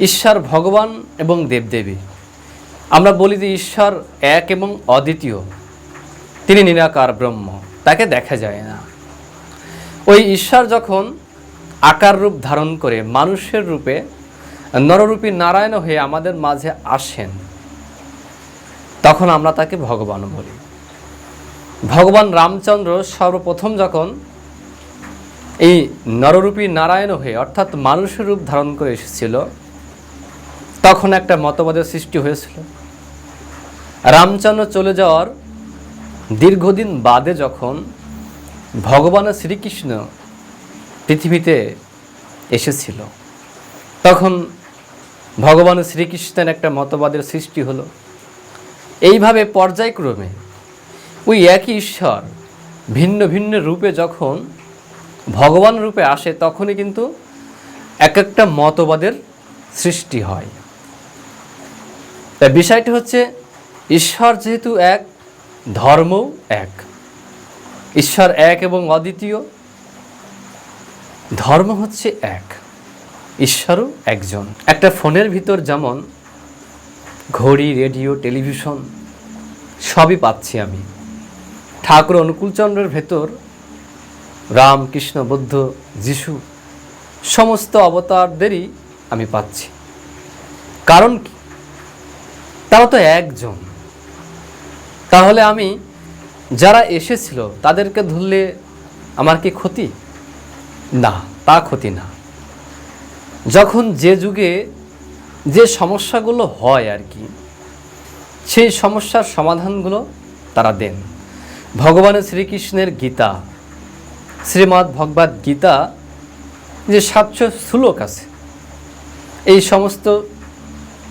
ঈশ্বর ভগবান এবং দেবদেবী। আমরা বলি যে ঈশ্বর এক এবং অদ্বিতীয়। তিনি নিরাকার ব্রহ্ম, তাকে দেখা যায় না। ওই ঈশ্বর যখন আকার রূপ ধারণ করে মানুষের রূপে নররূপী নারায়ণ হয়ে আমাদের মাঝে আসেন, তখন আমরা তাকে ভগবান বলি। ভগবান রামচন্দ্র সর্বপ্রথম যখন এই নররূপী নারায়ণ হয়ে অর্থাৎ মানুষের রূপ ধারণ করে এসেছিল তখন একটা মতবাদের সৃষ্টি হয়েছিল। রামচন্দ্র চলে যাওয়ার দীর্ঘদিন বাদে যখন ভগবান শ্রীকৃষ্ণ পৃথিবীতে এসেছিল, তখন ভগবান শ্রীকৃষ্ণের একটা মতবাদের সৃষ্টি হলো। এইভাবে পর্যায়ক্রমে ওই একই ঈশ্বর ভিন্ন ভিন্ন রূপে যখন ভগবান রূপে আসে, তখনই কিন্তু এক একটা মতবাদের সৃষ্টি হয়। তাই বিষয়টি হচ্ছে, ঈশ্বর যেহেতু এক, ধর্মও এক। ঈশ্বর এক এবং অদ্বিতীয়, ধর্ম হচ্ছে এক। ঈশ্বরও একজন। একটা ফোনের ভিতর যেমন ঘড়ি, রেডিও, টেলিভিশন, সবই পাচ্ছি আমি। ঠাকুর অনুকূলচন্দ্রের ভেতর রাম, কৃষ্ণ, বুদ্ধ, যিশু, সমস্ত অবতারদেরই আমি পাচ্ছি। কারণ কি? তারা তো একজন। তাহলে আমি, যারা এসেছিল, তাদেরকে ধরলে আমার কি ক্ষতি? না, তা ক্ষতি না। যখন যে যুগে যে সমস্যাগুলো হয় আর কি, সেই সমস্যার সমাধানগুলো তারা দেন। ভগবানের শ্রীকৃষ্ণের গীতা, শ্রীমদ্ ভগবদ গীতা, যে সাতশো শ্লোক আছে, এই সমস্ত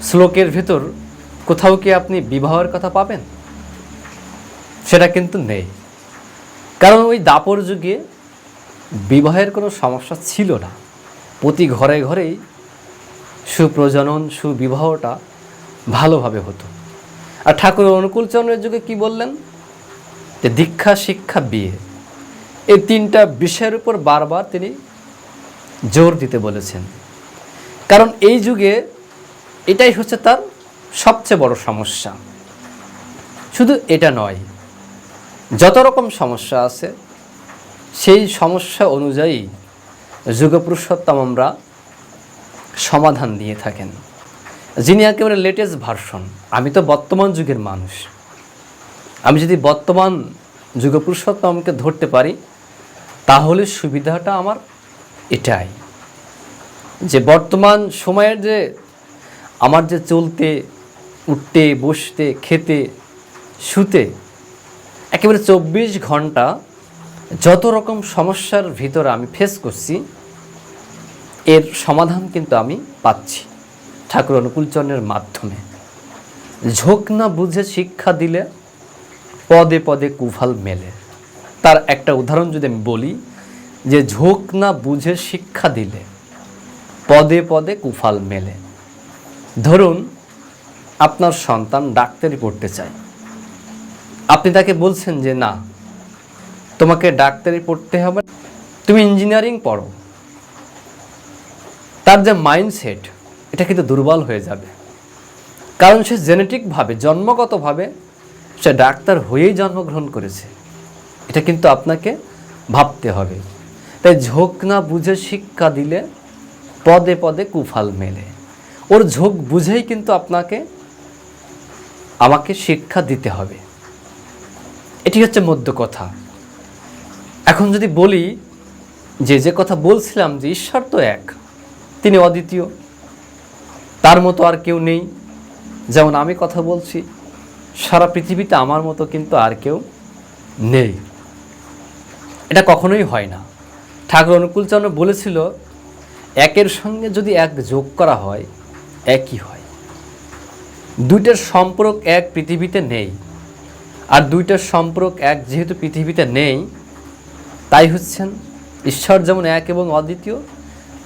শ্লোকের ভেতর কোথাও কি আপনি বিবাহের কথা পাবেন? সেটা কিন্তু নেই। কারণ ওই দাপর যুগে বিবাহের কোনো সমস্যা ছিল না। প্রতি ঘরে ঘরেই সুপ্রজনন, সুবিবাহটা ভালোভাবে হতো। আর ঠাকুর অনুকূল অনুকূলচন্দ্রের যুগে কি বললেন? যে দীক্ষা, শিক্ষা, বিয়ে। এই তিনটা বিষয়ের উপর বারবার তিনি জোর দিতে বলেছেন। কারণ এই যুগে এটাই হচ্ছে তার সবচেয়ে বড় সমস্যা। শুধু এটা নয়, যত রকম সমস্যা আছে, সেই সমস্যা অনুযায়ী যুগপুরুষোত্তম আমরা সমাধান দিয়ে থাকেন। যিনি একেবারে লেটেস্ট ভার্সন আমি তো বর্তমান যুগের মানুষ। আমি যদি বর্তমান যুগপুরুষোত্তমকে ধরতে পারি, তাহলে সুবিধাটা আমার এটাই। যে বর্তমান সময়ের যে, আমার যে চলতে উঠতে, বসতে, খেতে, শুতে একেবারে চব্বিশ ঘণ্টা যত রকম সমস্যার ভিতরে আমি ফেস করছি, এর সমাধান কিন্তু আমি পাচ্ছি ঠাকুর অনুকূলচন্দ্রের মাধ্যমে। ঝোঁক না বুঝে শিক্ষা দিলে পদে পদে কুফাল মেলে। তার একটা উদাহরণ যদি আমি বলি যে ঝোঁক না বুঝে শিক্ষা দিলে পদে পদে কুফাল মেলে। ধরুন আপনার সন্তান ডাক্তারি পড়তে চায়। আপনি তাকে বলছেন যে, না, তোমাকে ডাক্তারি পড়তে হবে। তুমি ইঞ্জিনিয়ারিং পড়ো। তার যে মাইন্ডসেট এটা কিন্তু দুর্বল হয়ে যাবে। কারণ সে জেনেটিকভাবে জন্মগতভাবে সে ডাক্তার হয়েই জন্মগ্রহণ করেছে। এটা কিন্তু আপনাকে ভাবতে হবে। তাই ঝোঁক না বুঝে শিক্ষা দিলে পদে পদে কুফাল মেলে। ওর ঝোঁক বুঝেই কিন্তু আপনাকে আমাকে শিক্ষা দিতে হবে। এটি হচ্ছে মধ্য কথা। এখন যদি বলি যে যে কথা বলছিলাম যে ঈশ্বর তো এক, তিনি অদ্বিতীয়, তার মতো আর কেউ নেই। যেমন আমি কথা বলছি, সারা পৃথিবীতে আমার মতো কিন্তু আর কেউ নেই। এটা কখনোই হয় না। ঠাকুর অনুকূলচন্দ্র বলেছিল, একের সঙ্গে যদি এক যোগ করা হয়, একই হয়। দুইটার সম্পর্ক এক পৃথিবীতে নেই। আর দুইটার সম্পর্ক এক যেহেতু পৃথিবীতে নেই, তাই হচ্ছেন ঈশ্বর যেমন এক এবং অদ্বিতীয়,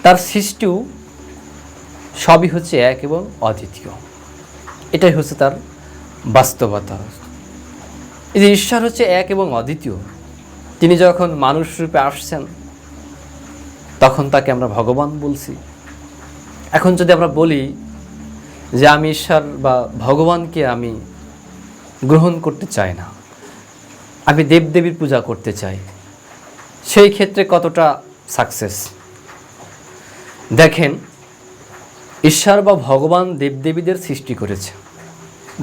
তার সৃষ্টিও সবই হচ্ছে এক এবং অদ্বিতীয়। এটাই হচ্ছে তার বাস্তবতা। এই যে ঈশ্বর হচ্ছে এক এবং অদ্বিতীয়, তিনি যখন মানুষ রূপে আসছেন, তখন তাকে আমরা ভগবান বলছি। এখন যদি আমরা বলি যে আমি ঈশ্বর বা ভগবানকে আমি গ্রহণ করতে চাই না। আমি দেবদেবীর পূজা করতে চাই। সেই ক্ষেত্রে কতটা সাকসেস দেখেন, ঈশ্বর বা ভগবান দেবদেবীদের সৃষ্টি করেছে।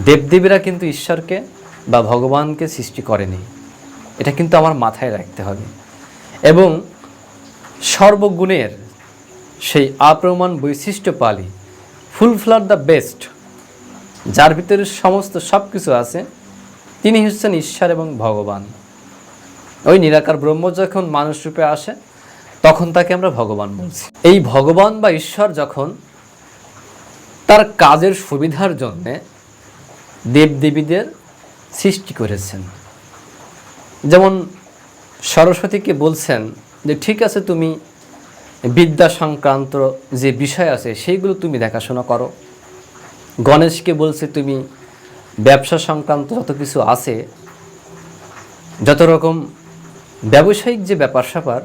দেবদেবীরা কিন্তু ঈশ্বরকে বা ভগবানকে সৃষ্টি করেনি। এটা কিন্তু আমার মাথায় রাখতে হবে। এবং সর্বগুণের সেই আপ্রমাণ বৈশিষ্ট্য পালি ফুলফ্লার দ্য বেস্ট, যার ভিতরে সমস্ত সব কিছু আছে, তিনি হচ্ছেন ঈশ্বর এবং ভগবান। ওই নিরাকার ব্রহ্ম যখন মানুষ রূপে আসে, তখন তাকে আমরা ভগবান বলছি। এই ভগবান বা ঈশ্বর যখন তার কাজের সুবিধার জন্যে দেবদেবীদের সৃষ্টি করেছেন, যেমন সরস্বতীকে বলছেন যে, ঠিক আছে, তুমি বিদ্যা সংক্রান্ত যে বিষয় আছে, সেইগুলো তুমি দেখাশোনা করো। গণেশকে বলছে, তুমি ব্যবসা সংক্রান্ত যত কিছু আছে, যত রকম ব্যবসায়িক যে ব্যাপার স্যাপার,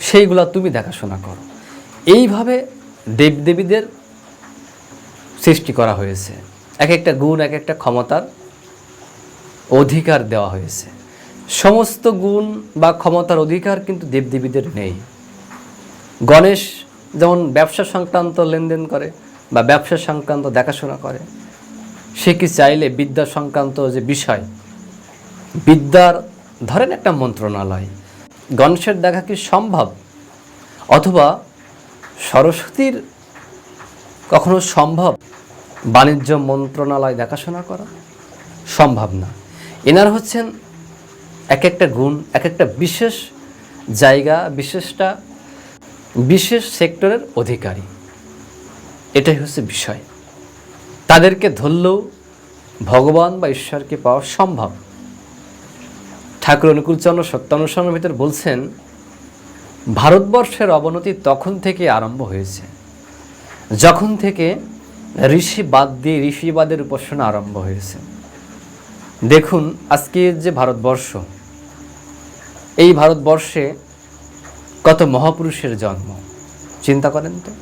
সেইগুলো তুমি দেখাশোনা করো। এইভাবে দেবদেবীদের সৃষ্টি করা হয়েছে। এক একটা গুণ এক একটা ক্ষমতার অধিকার দেওয়া হয়েছে। সমস্ত গুণ বা ক্ষমতার অধিকার কিন্তু দেবদেবীদের নেই। গণেশ যেমন ব্যবসা সংক্রান্ত লেনদেন করে বা ব্যবসা সংক্রান্ত দেখাশোনা করে, সে কি চাইলে বিদ্যা সংক্রান্ত যে বিষয়, বিদ্যার ধরেন একটা মন্ত্রণালয়, গণেশের দেখা কি সম্ভব? অথবা সরস্বতীর কখনো সম্ভব বাণিজ্য মন্ত্রণালয় দেখাশোনা করা? সম্ভব না। এনার হচ্ছেন এক একটা গুণ, এক একটা বিশেষ জায়গা, বিশেষটা বিশেষ সেক্টরের অধিকারী। এটাই হচ্ছে বিষয়। তাদেরকে ধরলেও ভগবান বা ঈশ্বরকে পাওয়া সম্ভব। ঠাকুর অনুকূলচন্দ্র সত্যানুসরণের ভিতর বলছেন, ভারতবর্ষের অবনতি তখন থেকে আরম্ভ হয়েছে। যখন থেকে ঋষি বাদ দিয়ে ঋষিবাদের উপাসনা আরম্ভ হয়েছে। দেখুন আজকের যে ভারতবর্ষ, এই ভারতবর্ষে কত মহাপুরুষের জন্ম? চিন্তা করেন তো।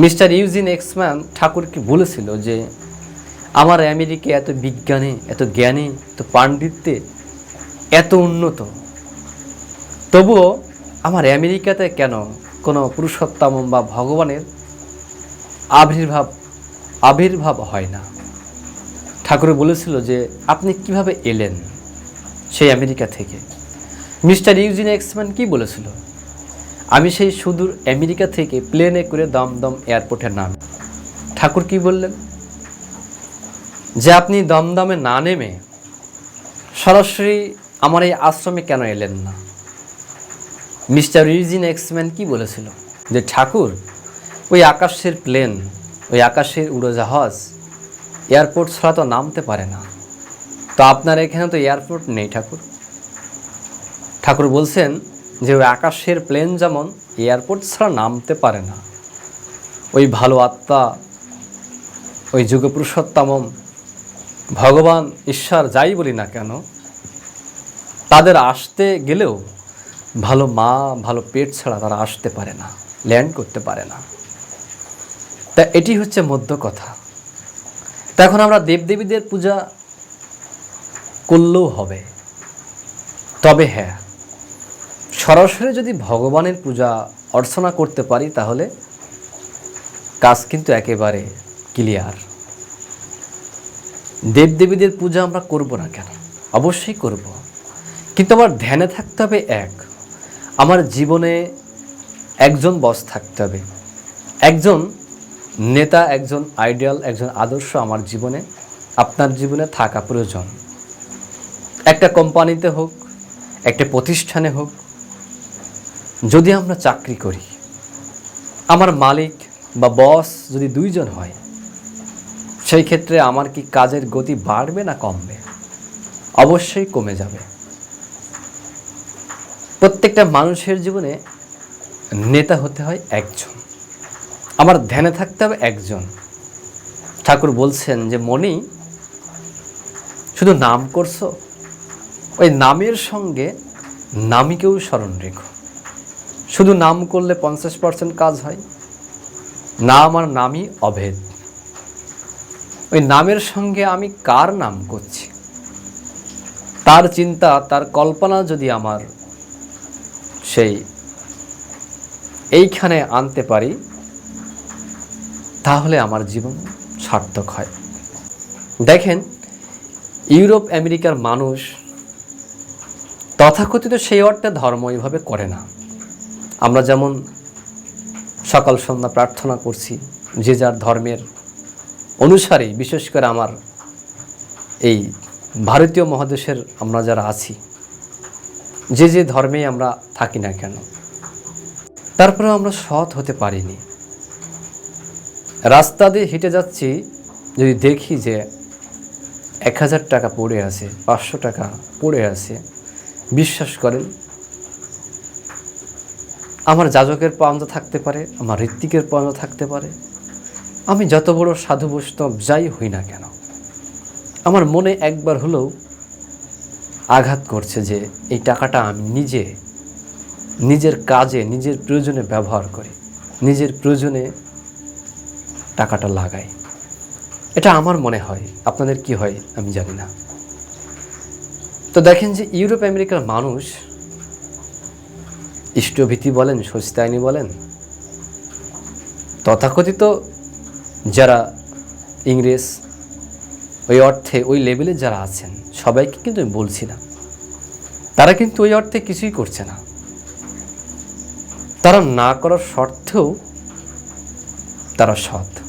মিস্টার ইউজিন এক্সম্যান ঠাকুর কি বলেছিল যে, আমার আমেরিকা এত বিজ্ঞানে, এত জ্ঞানী, এত পাণ্ডিত্যে এত উন্নত। তবুও আমার আমেরিকাতে কেন কোনো পুরুষোত্তম বা ভগবানের আবির্ভাব আবির্ভাব হয় না? ঠাকুর বলেছিল যে, আপনি কীভাবে এলেন সেই আমেরিকা থেকে? মিস্টার ইউজিন এক্সম্যান কি বলেছিল? আমি সেই সুদূর আমেরিকা থেকে প্লেনে করে দমদম এয়ারপোর্টে নাম। ঠাকুর কি বললেন? যে আপনি দমদমে না নেমে সরাসরি আমার এই আশ্রমে কেন এলেন না? মিস্টার ইউজিন এক্সম্যান কি বলেছিল? যে ঠাকুর, ওই আকাশের প্লেন, ওই আকাশের উড়োজাহাজ এয়ারপোর্ট ছাড়া তো নামতে পারে না। তো আপনার এখানে তো এয়ারপোর্ট নেই ঠাকুর। ঠাকুর বলছেন যে ওই আকাশের প্লেন যেমন এয়ারপোর্ট ছাড়া নামতে পারে না, ওই ভালো আত্মা, ওই যুগপুরুষোত্তম ভগবান, ঈশ্বর যাই বলি না কেন, তাদের আসতে গেলেও ভালো মা, ভালো পেট ছাড়া তারা আসতে পারে না ল্যান্ড করতে পারে না। তা এটি হচ্ছে মধ্য কথা। তা এখন আমরা দেবদেবীদের পূজা করলেও হবে। তবে হ্যাঁ সরাসরি যদি ভগবানের পূজা অর্চনা করতে পারি, তাহলে কাজ কিন্তু একেবারে ক্লিয়ার। দেবদেবীদের পূজা আমরা করব না কেন? অবশ্যই করব। কিন্তু আমার ধ্যানে থাকতে হবে এক, আমার জীবনে একজন বস থাকতে হবে। একজন নেতা, একজন আইডিয়াল একজন আদর্শ আমার জীবনে, আপনার জীবনে থাকা প্রয়োজন। একটা কোম্পানিতে হোক, একটা প্রতিষ্ঠানে হোক যদি আমরা চাকরি করি, আমার মালিক বা বস যদি দুইজন হয়, সেই ক্ষেত্রে আমার কি কাজের গতি বাড়বে না কমবে? অবশ্যই কমে যাবে। প্রত্যেকটা মানুষের জীবনে নেতা হতে হয় একজন। আমার ধ্যানে থাকতে হবে একজন। ঠাকুর বলছেন যে মনি শুধু নাম করছ? ওই নামের সঙ্গে নামিকেও স্মরণ রেখো। শুধু নাম করলে পঞ্চাশ পার্সেন্ট কাজ হয় না আমার নামই অভেদ। ওই নামের সঙ্গে আমি কার নাম করছি? তার চিন্তা, তার কল্পনা যদি আমার সেই এইখানে আনতে পারি, তাহলে আমার জীবন সার্থক হয়। দেখেন, ইউরোপ, আমেরিকার মানুষ তথাকথিত সেই অর্থে ধর্ম এইভাবে করে না। আমরা যেমন সকাল সন্ধ্যা প্রার্থনা করছি, যে যার ধর্মের অনুসারে, বিশেষ করে আমার এই ভারতীয় মহাদেশের আমরা যারা আছি, যে যে ধর্মে আমরা থাকি না কেন, তারপরেও আমরা সৎ হতে পারিনি। রাস্তা দিয়ে হেঁটে যাচ্ছি, যদি দেখি যে এক হাজার টাকা পড়ে আছে, পাঁচশো টাকা পড়ে আছে, বিশ্বাস করেন আমার যাজকের পাঞ্জা থাকতে পারে, আমার ঋত্বিকের পাঞ্জা থাকতে পারে। আমি যত বড় সাধু বৈষ্ণব যাই হই না কেন, আমার মনে একবার হলেও আঘাত করছে যে এই টাকাটা আমি নিজে, নিজের কাজে, নিজের প্রয়োজনে ব্যবহার করি, নিজের প্রয়োজনে টাকাটা লাগাই। এটা আমার মনে হয়। আপনাদের কি হয় আমি জানি না। তো দেখেন যে ইউরোপ আমেরিকার মানুষ ইষ্টভীতি বলেন সস্তায়নি বলেন, তথাকথিত যারা ইংরেজ, ওই অর্থে, ওই লেভেলে যারা আছেন, সবাইকে কিন্তু আমি বলছি না। তারা কিন্তু ওই অর্থে কিছুই করছে না। তারা না করার শর্তেও তারা সৎ।